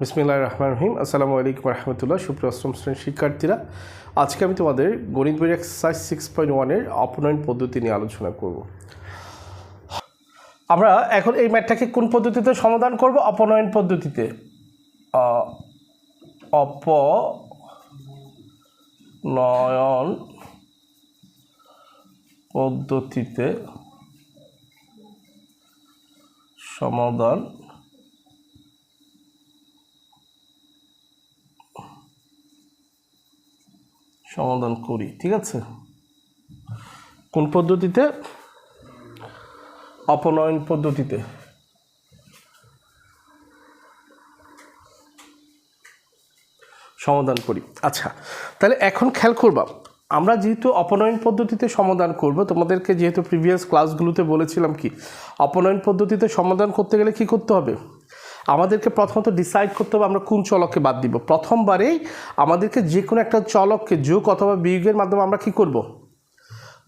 বিসমিল্লাহ রহমান রহিম। আসসালামু আলাইকুম রহমতুল্লাহ। সুপ্রিয় অষ্টম শ্রেণির শিক্ষার্থীরা, আজকে আমি তোমাদের গণিত বইয়ের এক্সারসাইজ সিক্স পয়েন্ট ওয়ানের অপনয়ন পদ্ধতি নিয়ে আলোচনা করব। আমরা এখন এই ম্যাটটাকে কোন পদ্ধতিতে সমাধান করব? অপনয়ন পদ্ধতিতে। অপনয়ন পদ্ধতিতে সমাধান সমাধান করি, ঠিক আছে? কোন পদ্ধতিতে? অপনয়ন পদ্ধতিতে। সমাধান করি। আচ্ছা তাহলে এখন খেয়াল করবা, আমরা যেহেতু অপনয়ন পদ্ধতিতে সমাধান করব, তোমাদেরকে যেহেতু প্রিভিয়াস ক্লাসগুলোতে বলেছিলাম কি, অপনয়ন পদ্ধতিতে সমাধান করতে গেলে কি করতে হবে? আমাদেরকে প্রথমত ডিসাইড করতে হবে আমরা কোন চলককে বাদ দিব। প্রথমবারেই আমাদেরকে যে কোনো একটা চলককে যোগ অথবা বিয়োগের মাধ্যমে আমরা কি করব?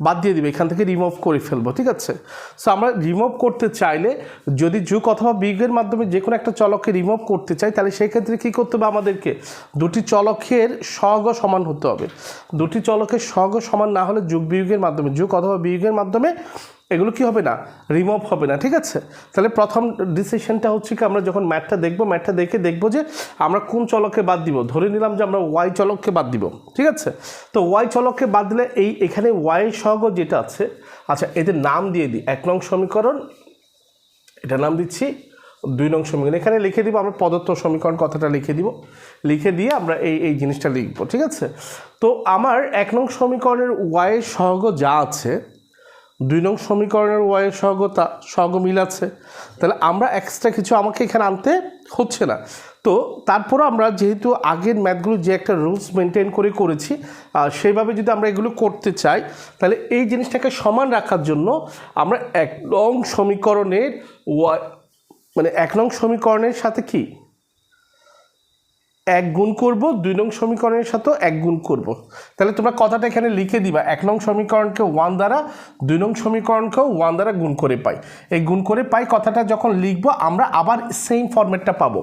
বাদ দিয়ে দিবে, এখান থেকে রিমুভ করে ফেলব, ঠিক আছে? সো আমরা রিমুভ করতে চাইলে যদি যুগ অথবা বিয়োগের মাধ্যমে যে কোনো একটা চলককে রিমুভ করতে চাই, তাহলে সেই ক্ষেত্রে কী করতে হবে আমাদেরকে? দুটি চলকের সহগ সমান হতে হবে। দুটি চলকের সহগ সমান না হলে যুগ বিয়োগের মাধ্যমে, যুগ অথবা বিয়োগের মাধ্যমে এগুলো কি হবে না? রিমুভ হবে না, ঠিক আছে? তাহলে প্রথম ডিসিশনটা হচ্ছে কি, আমরা যখন ম্যাথটা দেখব ম্যাথটা দেখে দেখব যে আমরা কোন চলককে বাদ দিব। ধরে নিলাম যে আমরা ওয়াই চলককে বাদ দিব, ঠিক আছে? তো ওয়াই চলককে বাদ দিলে এই এখানে ওয়াই সহগ যেটা আছে আচ্ছা এদের নাম দিয়ে দিই। এক নং সমীকরণ এটা নাম দিচ্ছি, দুই নং সমীকরণ। এখানে লিখে দিব, আমরা পদত্ব সমীকরণ কথাটা লিখে দিব। লিখে দিয়ে আমরা এই এই জিনিসটা লিখব, ঠিক আছে? তো আমার এক নং সমীকরণের ওয়াই সহগ যা আছে দুই নং সমীকরণের ওয়াইয়ের সহগতা সহগ মিল আছে। তাহলে আমরা এক্সট্রা কিছু আমাকে এখানে আনতে হচ্ছে না। তো তারপরও আমরা যেহেতু আগের ম্যাথগুলো যে একটা রুলস মেনটেন করে করেছি সেইভাবে যদি আমরা এগুলো করতে চাই, তাহলে এই জিনিসটাকে সমান রাখার জন্য আমরা এক নং সমীকরণের ওয়াই মানে এক নং সমীকরণের সাথে কি? এক গুণ করব, দুই নং সমীকরণের সাথেও এক গুণ করব। তাহলে তোমরা কথাটা এখানে লিখে দিবা। এক নং সমীকরণকে ওয়ান দ্বারা, দুই নং সমীকরণকেও ওয়ান দ্বারা গুণ করে পাই। এই গুণ করে পাই কথাটা যখন লিখব, আমরা আবার সেম ফরম্যাটটা পাবো।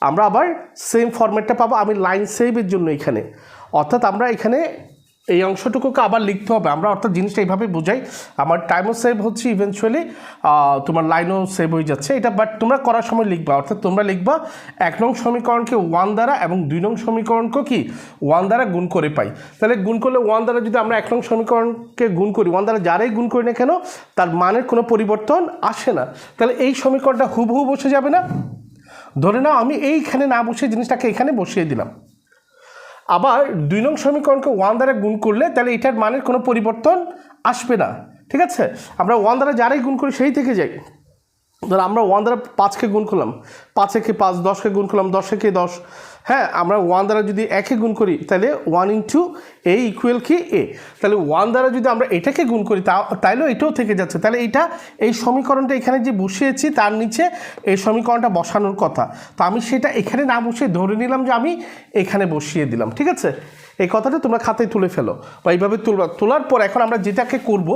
আমরা আবার সেম ফরম্যাটটা পাবো। আমি লাইন সেভের জন্য এখানে। অর্থাৎ আমরা এখানে এই অংশটুকুকে আবার লিখতে হবে। আমরা অর্থাৎ জিনিসটা এইভাবে বোঝাই। আমার টাইমও সেভ হচ্ছে ইভেনচুয়ালি তোমার লাইনও সেভ হয়ে যাচ্ছে। এটা বাট তোমরা করার সময় লিখবা। অর্থাৎ তোমরা লিখবা, এক নং সমীকরণকে ওয়ান দ্বারা এবং দুই নং সমীকরণকে কি? ওয়ান দ্বারা গুণ করে পাই। তাহলে গুণ করলে ওয়ান দ্বারা যদি আমরা এক নং সমীকরণকে গুণ করি ওয়ান দ্বারা যারাই গুণ করি না কেন, তার মানের কোনো পরিবর্তন আসে না। তাহলে এই সমীকরণটা হুবহু বসে যাবে না। ধরে নাও আমি এইখানে না বসে জিনিসটাকে এখানে বসিয়ে দিলাম। আবার দুই নং সমীকরণকে ওয়ান দ্বারা গুণ করলে তাহলে এটার মানের কোনো পরিবর্তন আসবে না। ঠিক আছে? আমরা ওয়ান দ্বারা যারাই গুণ করি সেই থেকে যাই। ধর আমরা ওয়ান দ্বারা পাঁচকে গুণ করলাম। পাঁচ একে পাঁচ, দশকে গুণ করলাম দশ একে দশ। হ্যাঁ আমরা ওয়ান দ্বারা যদি একে গুণ করি, তাহলে ওয়ান ইন্টু এ ইকুয়াল কি? এ তাহলে ওয়ান দ্বারা যদি আমরা এটাকে গুণ করি, তা তাইলেও এটাও থেকে যাচ্ছে। তাহলে এটা এই সমীকরণটা এখানে যে বসিয়েছি, তার নিচে এই সমীকরণটা বসানোর কথা। তো আমি সেটা এখানে না বসিয়ে ধরে নিলাম যে আমি এখানে বসিয়ে দিলাম, ঠিক আছে? এই কথাটা তোমরা খাতায় তুলে ফেলো বা এইভাবে তুলবা। তোলার পর এখন আমরা যেটাকে করব,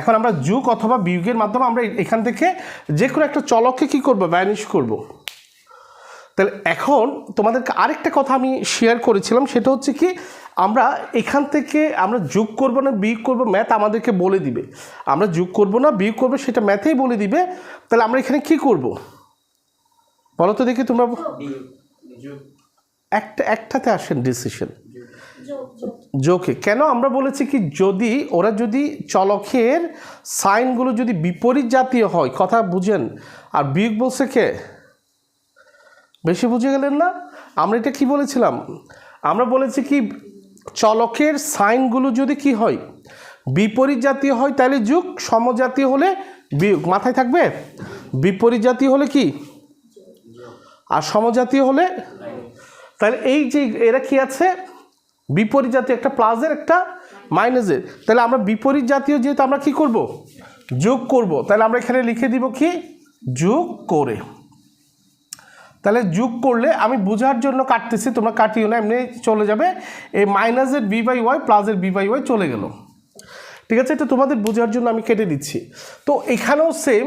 এখন আমরা যুগ অথবা বিয়োগের মাধ্যমে আমরা এখান থেকে যে কোনো একটা চলককে কী করব ভ্যানিশ করব। তাহলে এখন তোমাদেরকে আরেকটা কথা আমি শেয়ার করেছিলাম, সেটা হচ্ছে কি, আমরা এখান থেকে আমরা যোগ করব না, বিয়োগ করব ম্যাথ আমাদেরকে বলে দিবে। আমরা যোগ করব না, বিয়োগ করব, সেটা ম্যাথেই বলে দিবে। তাহলে আমরা এখানে কি করব? বলো তো দেখি তোমরা। একটা, একটাতে আসেন ডিসিশন যোগে কেন আমরা বলেছি কি, যদি ওরা যদি চলকের সাইনগুলো যদি বিপরীত জাতীয় হয়, কথা বুঝেন, আর বিয়োগ বলছে কে? বেশি বুঝে গেলেন না? আমরা এটা কি বলেছিলাম? আমরা বলেছি কি, চলকের সাইনগুলো যদি কি হয়, বিপরীত জাতীয় হয়, তাহলে যুগ, সমজাতীয় হলে বিয়োগ। মাথায় থাকবে? বিপরীত জাতীয় হলে কি? আর সমজাতীয় হলে? তাহলে এই যে এরা কি আছে? বিপরীত জাতীয়, একটা প্লাসের একটা মাইনাসের তাহলে আমরা বিপরীত জাতীয় যেহেতু আমরা কি করব? যোগ করব। তাহলে আমরা এখানে লিখে দিব কি? যোগ করে। তাহলে যোগ করলে আমি বোঝার জন্য কাটতেছি, তোমরা কাটিও না, এমনি চলে যাবে। এই মাইনাসের বি বাই ওয়াই প্লাসের বি বাই ওয়াই চলে গেল। ঠিক আছে, এটা তোমাদের বোঝার জন্য আমি কেটে দিচ্ছি। তো এখানেও সেম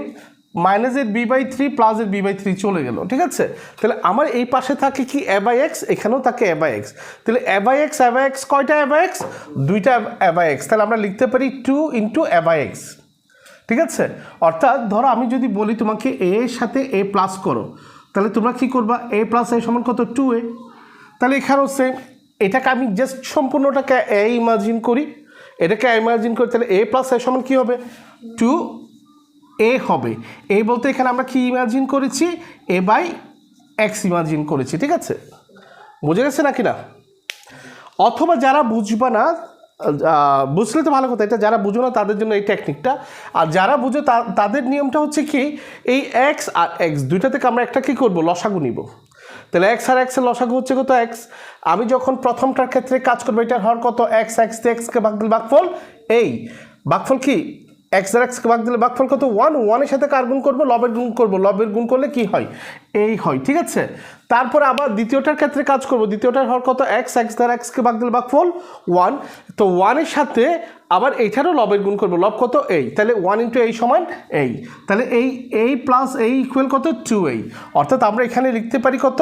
মাইনাসের বি বাই থ্রি প্লাসের বি বাই থ্রি চলে গেল, ঠিক আছে? তাহলে আমার এই পাশে থাকে কি এ বাই এক্স এখানেও থাকে এ বাই এক্স তাহলে A by X A by X কয়টা এ বাই এক্স দুইটা এ বাই এক্স তাহলে আমরা লিখতে পারি two into A by X ঠিক আছে? অর্থাৎ ধরো আমি যদি বলি তোমাকে এ এর সাথে এ প্লাস করো তাহলে তোমরা কি করবা? এ প্লাস এ সমান কত? টু এ তাহলে এখানেও সেম এটাকে আমি জাস্ট সম্পূর্ণটাকে এ ইমাজিন করি। এটাকে ইমাজিন করি, তাহলে এ প্লাস এ সমান কী হবে? টু এ হবে। এ বলতে এখানে আমরা কি ইমাজিন করেছি? এ বাই এক্স ইমাজিন করেছি, ঠিক আছে? বুঝে গেছে নাকি না? অথবা যারা বুঝবে না বুঝলে তো ভালো কথা, এটা যারা বুঝো না তাদের জন্য এই টেকনিকটা আর যারা বুঝো তাদের নিয়মটা হচ্ছে কি, এই এক্স আর এক্স দুইটা থেকে আমরা একটা কী করব? লসাগু নিব। তাহলে এক্স আর এক্সের লসাগু হচ্ছে কত এক্স আমি যখন প্রথমটার ক্ষেত্রে কাজ করব, এটার হর কত? এক্স এক্স এক্সকে ভাগ বাঘফল এই। ভাগফল কি? এক্স আর এক্সকে ভাগ দিলে বাঘফল কত? ওয়ান ওয়ানের সাথে কার গুণ করব? লবের গুণ করব। লবের গুণ করলে কি হয়? এই হয়, ঠিক আছে? তারপরে আবার দ্বিতীয়টার ক্ষেত্রে কাজ করব। দ্বিতীয়টার হর কত? এক্স এক্স দ্বারা এক্সকে ভাগ দিলে বাঘফল ওয়ান তো ওয়ানের সাথে আবার এইটারও লবের গুণ করব। লব কত? এই। তাহলে ওয়ান ইন্টু এই সমান এই তাহলে এই এই প্লাস এই ইকুয়াল কত? টু এই অর্থাৎ আমরা এখানে লিখতে পারি কত?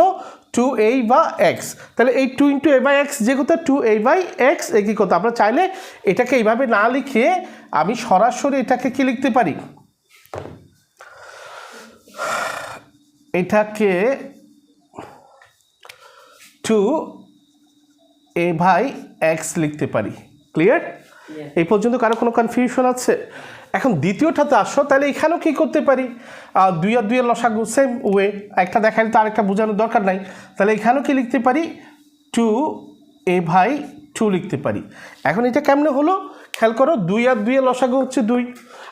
টু এই বা এক্স তাহলে এই two into A by X যে কত টু এ বাই এক্স একই কত আমরা চাইলে এটাকে এইভাবে না লিখে আমি সরাসরি এটাকে কি লিখতে পারি? এটাকে টু এ ভাই এক্স লিখতে পারি। ক্লিয়ার এই পর্যন্ত কারও কোনো কনফিউশন আছে? এখন দ্বিতীয়টাতে আসো তাহলে এখানেও কী করতে পারি? দুই আর দুইয়ের লসাগু সেম ওয়ে একটা দেখালে তো আরেকটা বোঝানোর দরকার নাই। তাহলে এখানেও কি লিখতে পারি? টু এ ভাই টু লিখতে পারি। এখন এটা কেমনে হলো? খেয়াল করো দুই আর দুইয়ের লসাগু হচ্ছে দুই।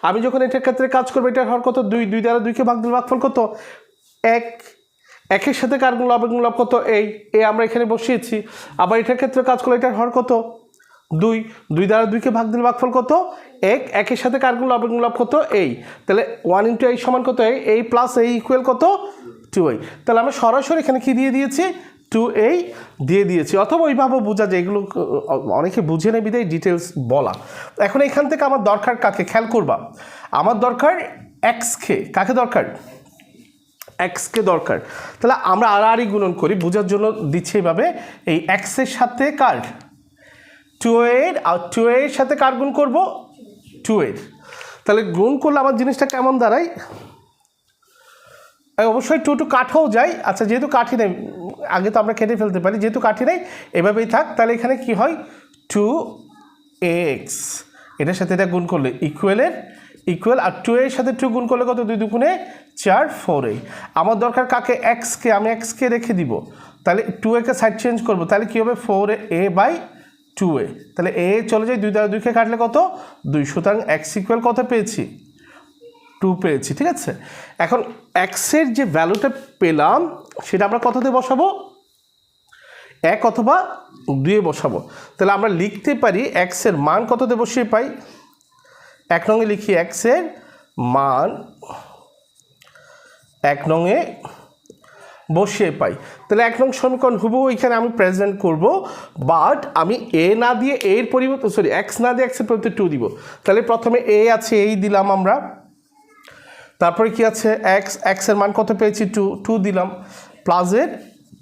আমি যখন এটার ক্ষেত্রে কাজ করব এটার হর কত? দুই দুই দ্বারা দুইকে ভাগ দিলে ভাগফল কত? এক। একের সাথে কার গুণ লব গুণ লব কত? এই। এ আমরা এখানে বসিয়েছি। আবার এটার ক্ষেত্রে কাজ করলে এটার হর কত? দুই দুই দ্বারা দুইকে ভাগ দিলে ভাগফল কত? এক, একের সাথে কার গুণ লব কত? এই। তাহলে ওয়ান ইন্টু এই সমান কত? এই এই প্লাস এই ইকুয়াল কত? টু এই তাহলে আমরা সরাসরি এখানে কি দিয়ে দিয়েছি? টু এই দিয়ে দিয়েছি। অথবা ওইভাবে বোঝা যায়, এগুলো অনেকে বুঝে নেই বিদায় ডিটেলস বলা। এখন এখান থেকে আমার দরকার কাকে? খেয়াল করবা। আমার দরকার এক্সকে কাকে দরকার? এক্সকে দরকার। তাহলে আমরা আড়াআড়ি গুণন করি। বোঝার জন্য দিচ্ছি এইভাবে এই এক্সের সাথে কার? টু এর আর টু এর সাথে কার গুণ করব? টু এর তাহলে গুণ করলে আমার জিনিসটা কেমন দাঁড়ায়? অবশ্যই টু টু কাঠও যায়। আচ্ছা যেহেতু কাঠি নেই, আগে তো আমরা কেটে ফেলতে পারি, যেহেতু কাঠি নেই, এভাবেই থাক। তাহলে এখানে কি হয়? টু এক্স এটার সাথে এটা গুণ করলে ইকুয়ালের ইকুয়াল আর টু এর সাথে টু গুণ করলে কত? দুই দুগুণে চার ফোর এই আমার দরকার কাকে? এক্সকে আমি এক্সকে রেখে দিব। তাহলে টু একে সাইড চেঞ্জ করব। তাহলে কী হবে? Four A by two A তাহলে এ চলে যায় দুই দ্বারা দুইকে কাটলে কত? দুই। সুতরাং এক্স ইকুয়াল কত পেয়েছি? টু পেয়েছি, ঠিক আছে? এখন এক্সের যে ভ্যালুটা পেলাম, সেটা আমরা কততে বসাবো? এক অথবা দুয়ে বসাবো। তাহলে আমরা লিখতে পারি এক্সের মান কত কততে বসিয়ে পাই? এক নঙে লিখি এক্সের মান, এক নঙে বসিয়ে পাই। তাহলে এক নং সমীকরণ, হুবহু এখানে আমি প্রেজেন্ট করব বাট আমি এ না দিয়ে এর পরিবর্তে সরি এক্স না দিয়ে এক্সের পরিবর্তে টু দিব। তাহলে প্রথমে এ আছে, এই দিলাম আমরা। তারপরে কি আছে? এক্স এক্সের মান কত পেয়েছি? টু টু দিলাম। প্লাসের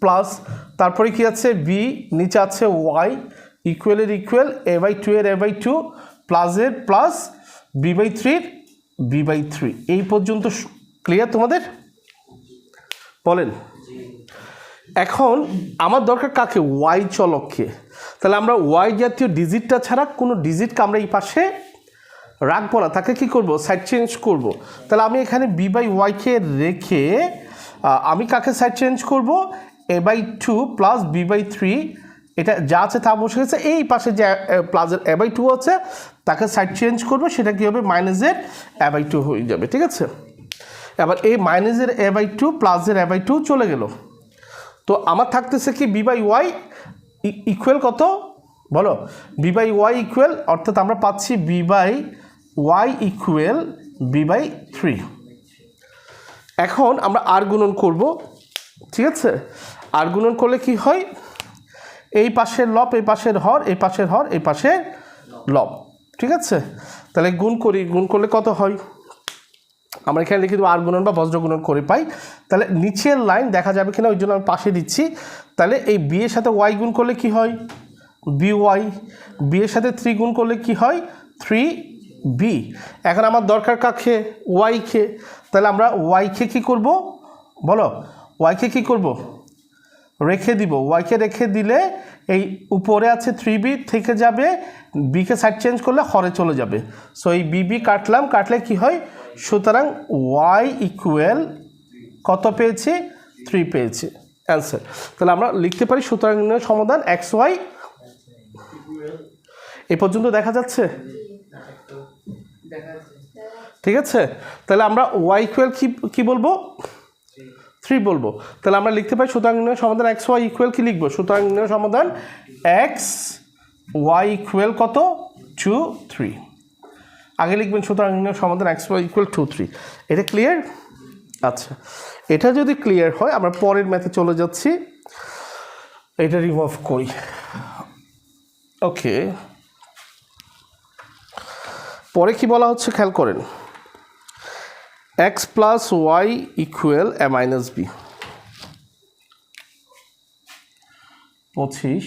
প্লাস তারপরে কি আছে? বি নিচে আছে ওয়াই ইকুয়ালের ইকুয়াল এ বাই টু এর এ বাই টু প্লাসের প্লাস বি বাই থ্রির বি বাই থ্রি এই পর্যন্ত ক্লিয়ার তোমাদের? বলেন। এখন আমার দরকার কাকে? ওয়াই চলককে। তাহলে আমরা ওয়াই জাতীয় ডিজিটটা ছাড়া কোনো ডিজিটকে আমরা এই পাশে রাখব না। তাকে কি করব? সাইড চেঞ্জ করব। তাহলে আমি এখানে বি বাই ওয়াইকে রেখে আমি কাকে সাইড চেঞ্জ করব? A by two plus B by three এটা যা আছে তা বসে গেছে। এই পাশে যে প্লাসের এ বাই টু আছে, তাকে সাইড চেঞ্জ করব। সেটা কী হবে? মাইনাসের এ বাই টু হয়ে যাবে। ঠিক আছে? এবার এই মাইনাসের এ বাই টু প্লাসের এ বাই টু চলে গেল। তো আমার থাকতেছে কি বি বাই ওয়াই ইকুয়াল কত? বলো। বি বাই ওয়াই ইকুয়াল অর্থাৎ আমরা পাচ্ছি B by Y equal B by three. এখন আমরা আর গুণন করব, ঠিক আছে? আর গুণন করলে কি হয়? এই পাশের লব, এই পাশের হর, এই পাশের হর, এই পাশের লব, ঠিক আছে? তাহলে গুণ করি, গুণ করলে কত হয়? আমরা এখানে লিখে দেবো আর গুণন বা বজ্র গুণন করে পাই। তাহলে নিচের লাইন দেখা যাবে কিনা, ওই জন্য আমি পাশে দিচ্ছি। তাহলে এই বি এর সাথে ওয়াই গুণ করলে কি হয়? বি ওয়াই বি এর সাথে থ্রি গুণ করলে কি হয়? থ্রি বি এখন আমার দরকার কাকে? ওয়াইকে তাহলে আমরা ওয়াইকে কী করব? বলো ওয়াইকে কী করব? রেখে দিব। ওয়াইকে রেখে দিলে এই উপরে আছে থ্রি বি থেকে যাবে বিকে সাইড চেঞ্জ করলে হরে চলে যাবে। সো এই বিবি কাটলাম, কাটলে কি হয়? সুতরাং ওয়াই ইকুয়াল কত পেয়েছি? থ্রি পেয়েছি। অ্যান্সার তাহলে আমরা লিখতে পারি সুতরাং সমাধান এক্স ওয়াই এ পর্যন্ত দেখা যাচ্ছে? ঠিক আছে? তাহলে আমরা ওয়াই ইকুয়াল কি কি বলব? থ্রি বলব। তাহলে আমরা লিখতে পারি সুতরাং নির্ণয় সমাধান এক্স ওয়াই ইকুয়াল কি লিখব? সুতরাং নির্ণয় সমাধান এক্স ওয়াই ইকুয়াল কত? টু থ্রি আগে লিখবেন সুতরাং নির্ণয় সমাধান X Y equal two three এটা ক্লিয়ার আচ্ছা। এটা যদি ক্লিয়ার হয়, আমরা পরের ম্যাথে চলে যাচ্ছি। এটা রিমুভ করি। ওকে পরে কি বলা হচ্ছে? খেয়াল করেন। X plus Y equal A minus B পঁচিশ।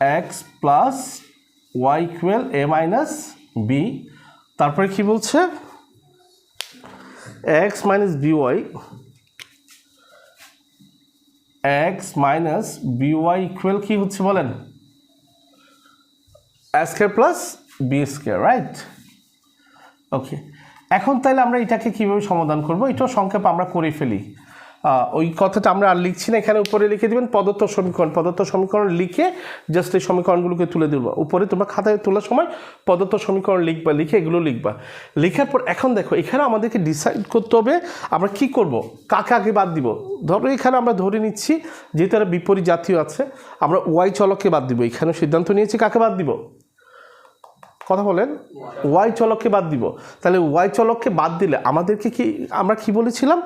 X plus Y equal A minus B তারপরে কি বলছে? X minus B Y X minus B Y equal কি হচ্ছে বলেন? Square plus B square right okay এখন তাহলে আমরা এটাকে কীভাবে সমাধান করব? এটাও সংক্ষেপ আমরা করে ফেলি। ওই কথাটা আমরা আর লিখছি না, এখানে উপরে লিখে দিবেন পদার্থ সমীকরণ। পদার্থ সমীকরণ লিখে জাস্ট এই সমীকরণগুলোকে তুলে দেবো উপরে তোমরা খাতায় তোলার সময় পদার্থ সমীকরণ লিখবা, লিখে এগুলো লিখবা। লেখার পর এখন দেখো, এখানে আমাদেরকে ডিসাইড করতে হবে আমরা কি করব? কাকে আগে বাদ দিব? ধরো এখানে আমরা ধরে নিচ্ছি, যেহেতু এরা বিপরীত জাতীয় আছে, আমরা ওয়াই চলককে বাদ দিব। এখানে সিদ্ধান্ত নিয়েছি কাকে বাদ দিব? কথা বলেন ওয়াই চলককে বাদ দিব। তাহলে ওয়াই চলককে বাদ দিলে আমাদেরকে কি, আমরা কি বলেছিলাম?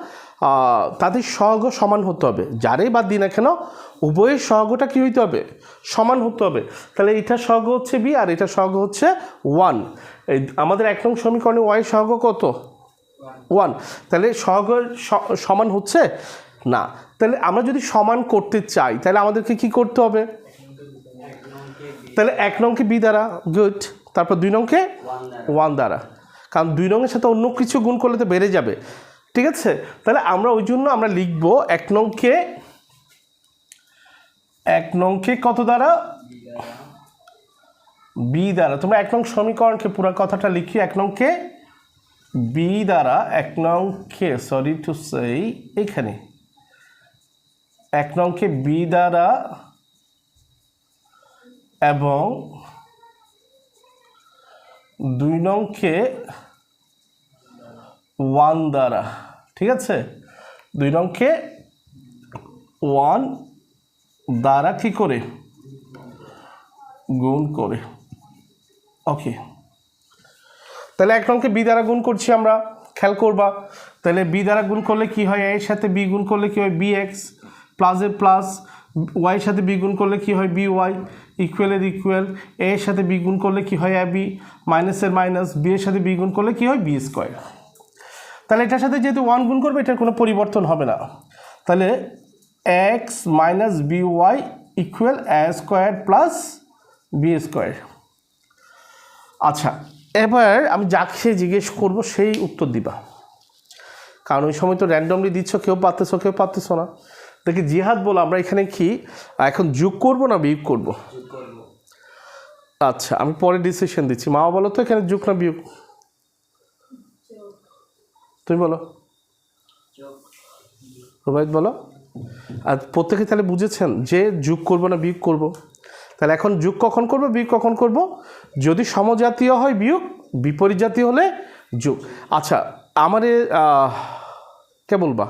তাদের সহগ সমান হতে হবে। যারাই বাদ দিই না কেন, উভয়ের সহগটা কি হইতে হবে? সমান হতে হবে। তাহলে এটা সহগ হচ্ছে বি আর এটা সহগ হচ্ছে ওয়ান এই আমাদের এক নং সমীকরণে ওয়াই সহগ কত? ওয়ান তাহলে সহগের স- সমান হচ্ছে না। তাহলে আমরা যদি সমান করতে চাই, তাহলে আমাদেরকে কি করতে হবে? তাহলে এক নংকে বি দ্বারা গুড তারপর দুই নংকে ওয়ান দ্বারা। কারণ দুই নংয়ের সাথে অন্য কিছু গুণ করলে তো বেড়ে যাবে। ঠিক আছে? তাহলে আমরা ওই জন্য আমরা লিখব এক নংকে এক নংকে কত দ্বারা? বি দ্বারা। তোমরা এক নং সমীকরণকে পুরো কথাটা লিখি, এক নংকে বি দ্বারা, এক নংকে সরি টু সেই এখানে। এক নংকে বি দ্বারা এবং দুই নংকে ওয়ান দ্বারা, ঠিক আছে? দুই নংকে ওয়ান দ্বারা কি করে? গুণ করে। ওকে। তাহলে এক নংকে বি দ্বারা গুণ করছি আমরা, খেয়াল করবা। তাহলে বি দ্বারা গুণ করলে কি হয়? এর সাথে বি গুণ করলে কি হয়? বি এক্স প্লাসের প্লাস ওয়াইয়ের সাথে বি গুণ করলে কি হয়? B Y. ইকুয়ালের ইকুয়াল এর সাথে বি গুণ করলে কি হয় এ বি মাইনাসের মাইনাস বি এর সাথে বি গুণ করলে কি হয়? বি স্কোয়ার তাহলে এটার সাথে যেহেতু ওয়ান গুণ করবে, এটার কোনো পরিবর্তন হবে না। তাহলে X minus B Y equal A square plus B square আচ্ছা এবার আমি যাকে জিজ্ঞেস করব, সেই উত্তর দিবা। কারণ ওই সময় তো র্যান্ডমলি দিচ্ছ, কেউ পারতেছ কেউ পারতেছ না। দেখি জিহাদ বলো আমরা এখানে কি? এখন যোগ করব না বিয়োগ করব? আচ্ছা আমি পরে ডিসিশন দিচ্ছি। মা বলো তো এখানে যোগ না বিয়োগ? তুমি বলো। রোবাইত বলো। আর প্রত্যেকে তাহলে বুঝেছেন যে যোগ করব না বিয়োগ করব? তাহলে এখন যোগ কখন করব বিয়োগ কখন করব? যদি সমজাতীয় হয় বিয়োগ বিপরীত জাতীয় হলে যোগ। আচ্ছা আমারে কে বলবা?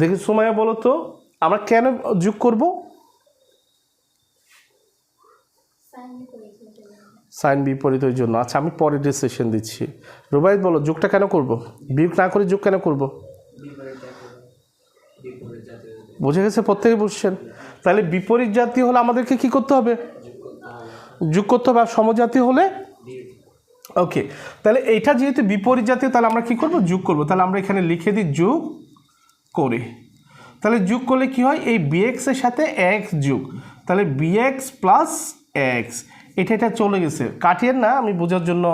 দেখি সময়া বলো তো, আমরা কেন যোগ করব? সাইন বিপরীতের জন্য। আচ্ছা আমি পরে ডিসিশন দিচ্ছি। রুবাইত, বলো, যোগটা কেন করব? বিয়োগ না করে যোগ কেন করব? বুঝে গেছে প্রত্যেকে বুঝছেন? তাহলে বিপরীত জাতি হলে আমাদেরকে কি করতে হবে? যোগ করতে হবে, আর সমজাতীয় হলে? ওকে তাহলে এটা যেহেতু বিপরীত জাতীয় তাহলে আমরা কি করব? যোগ করব। তাহলে আমরা এখানে লিখে দিই যোগ করে। তাহলে যোগ করলে কি হয়? এই বিএক্স এর সাথে এক্স যোগ। তাহলে বিএক্স প্লাস এক্স এটা এটা চলে গেছে। কাটিয়ে না, আমি বোঝার জন্য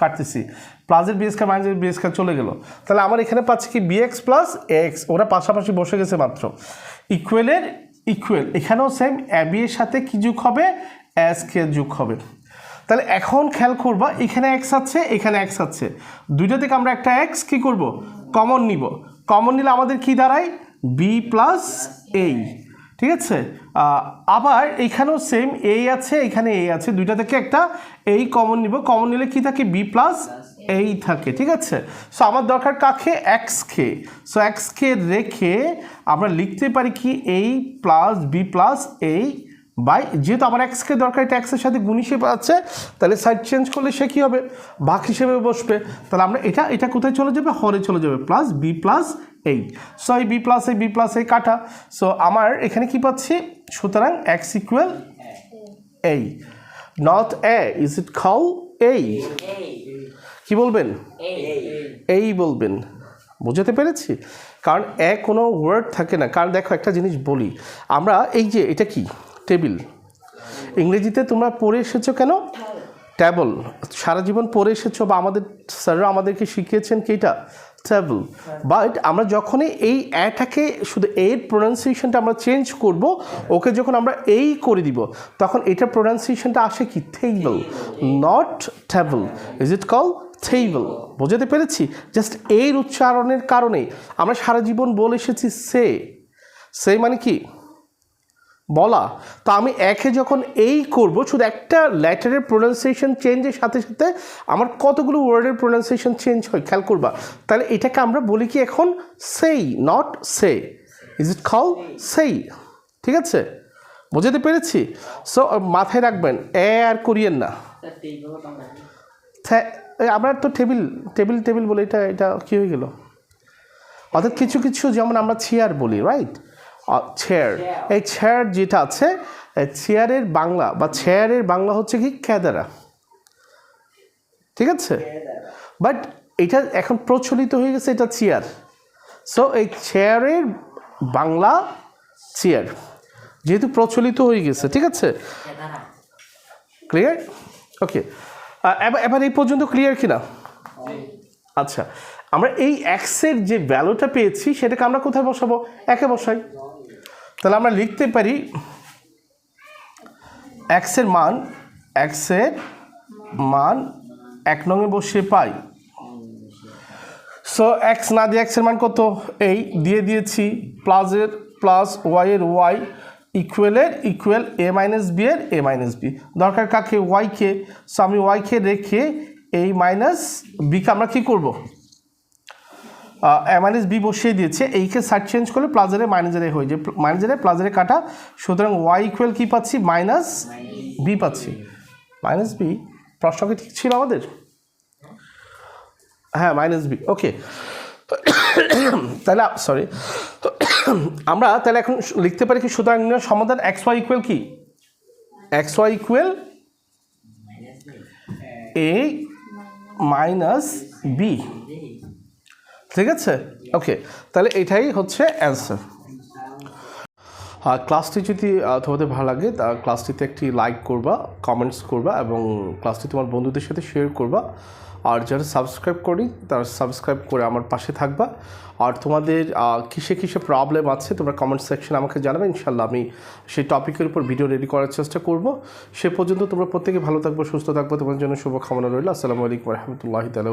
কাটতেছি। প্লাসের বিএসকে মাইনাসের বিএসকে চলে গেল। তাহলে আমার এখানে পাচ্ছি কি? বিএক্স প্লাস এক্স ওরা পাশাপাশি বসে গেছে মাত্র। ইকুয়েলের ইকুয়েল এখানেও সেম অ্যাবি এর সাথে কি যোগ হবে? এস কে যোগ হবে। তাহলে এখন খেয়াল করবা, এখানে এক্স আছে, এখানে এক্স আছে। দুইটা থেকে আমরা একটা এক্স কি করব? কমন নিব। কমন নিলে আমাদের কি দাঁড়ায়? বি প্লাস এই ঠিক আছে? আবার এখানেও সেম এই আছে, এখানে এই আছে। দুইটা থেকে একটা? এই কমন নিব। কমন নিলে কি থাকে? বি প্লাস এই থাকে। ঠিক আছে? সো আমার দরকার কাকে? এক্স কে সো এক্স কে রেখে আমরা লিখতে পারি কি? এই প্লাস বি প্লাস এই বাই, যেহেতু আমার এক্সকে দরকার, এটা এক্সের সাথে গুণ হিসেবে আছে, তাহলে সাইড চেঞ্জ করলে সে কী হবে? ভাগ হিসেবে বসবে। তাহলে আমরা এটা এটা কোথায় চলে যাবে? হরে চলে যাবে প্লাস বি প্লাস এই সো এই বি প্লাস এই বি প্লাস এই কাটা। সো আমার এখানে কি পাচ্ছি? সুতরাং এক্স ইকুয়াল এই নট এ ইজ ইট খাও এই কি বলবেন? এই বলবেন। বুঝাতে পেরেছি? কারণ এ কোনো ওয়ার্ড থাকে না। কারণ দেখো, একটা জিনিস বলি। আমরা এই যে, এটা কি? টেবিল। ইংরেজিতে তোমরা পড়ে এসেছ কেন? ট্যাবল সারা জীবন পড়ে এসেছ বা আমাদের স্যাররা আমাদেরকে শিখিয়েছেন কি এটা? ট্যাবল বাট আমরা যখনই এই অ্যাটাকে শুধু এর প্রোনাউন্সিয়েশনটা আমরা চেঞ্জ করব, ওকে যখন আমরা এই করে দিব, তখন এটার প্রোনাউন্সিয়েশনটা আসে কি? Table not table is it call table বোঝাতে পেরেছি? জাস্ট এর উচ্চারণের কারণে। আমরা সারা জীবন বলে এসেছি সে। সে মানে কি? বলা। তো আমি একে যখন এই করব, শুধু একটা লেটারের প্রোনাউন্সিয়েশন চেঞ্জের সাথে সাথে আমার কতগুলো ওয়ার্ডের প্রোনাউন্সিয়েশন চেঞ্জ হয়, খেয়াল করবা। তাহলে এটাকে আমরা বলি কি এখন সেই নট সে ইজ ইট কল সেই ঠিক আছে? বোঝাতে পেরেছি? সো মাথায় রাখবেন, এ আর করিয়েন না। আমরা তো টেবিল টেবিল টেবিল বলে এটা এটা কী হয়ে গেল? অর্থাৎ কিছু কিছু যেমন আমরা চেয়ার বলি রাইট চেয়ার এই চেয়ার যেটা আছে চেয়ারের বাংলা বা চেয়ারের বাংলা হচ্ছে কি? ক্যাদারা ঠিক আছে? বাট এটা এখন প্রচলিত হয়ে গেছে এটা চেয়ার সো এই চেয়ারের বাংলা চেয়ার যেহেতু প্রচলিত হয়ে গেছে ঠিক আছে? ক্লিয়ার ওকে এবার এই পর্যন্ত ক্লিয়ার কিনা? আচ্ছা আমরা এই এক্সের যে ভ্যালুটা পেয়েছি সেটাকে আমরা কোথায় বসাবো? একে বসাই। তাহলে আমরা লিখতে পারি এক্সের মান এক্সের মান এক নঙে বসিয়ে পাই। সো এক্স না দিয়ে এক্সের মান কত? এই দিয়ে দিয়েছি প্লাসের প্লাস ওয়াইয়ের ওয়াই ইকুয়েলের ইকুয়েল এ মাইনাস বি এর এ মাইনাস বি দরকার কাকে? ওয়াইকে সো আমি ওয়াইকে রেখে এই মাইনাস বিকে আমরা কী করব? মাইনাস বি বসিয়ে দিয়েছে। এইকে সাইড চেঞ্জ করলে প্লাজারে মাইনাজারে হয়ে যায়। মাইনাজারে প্লাজারে কাটা। সুতরাং ওয়াই ইকুয়াল কী পাচ্ছি? মাইনাস বি পাচ্ছি। মাইনাস বি প্রশ্ন ঠিক ছিল আমাদের? হ্যাঁ মাইনাস বি ওকে তাহলে সরি আমরা তাহলে এখন লিখতে পারি কি, সুতরাং সমাধান এক্স ওয়াই ইকুয়াল কি? X Y equal A minus B ঠিক আছে? ওকে তাহলে এটাই হচ্ছে অ্যান্সার ক্লাসটি যদি তোমাদের ভালো লাগে, তা ক্লাসটিতে একটি লাইক করবা কমেন্টস করবা এবং ক্লাসটি তোমার বন্ধুদের সাথে শেয়ার করবা। আর যারা সাবস্ক্রাইব করি, তারা সাবস্ক্রাইব করে আমার পাশে থাকবা। আর তোমাদের কিসে কিসে প্রবলেম আছে, তোমরা কমেন্ট সেকশনে আমাকে জানাবে ইনশাল্লাহ আমি সেই টপিকের উপর ভিডিও রেডি করার চেষ্টা করব। সে পর্যন্ত তোমরা প্রত্যেকে ভালো থাকব, সুস্থ থাকব তোমার জন্য শুভকামনা রইল। আসসালামু আলাইকুম রহমতুল্লাহি তালা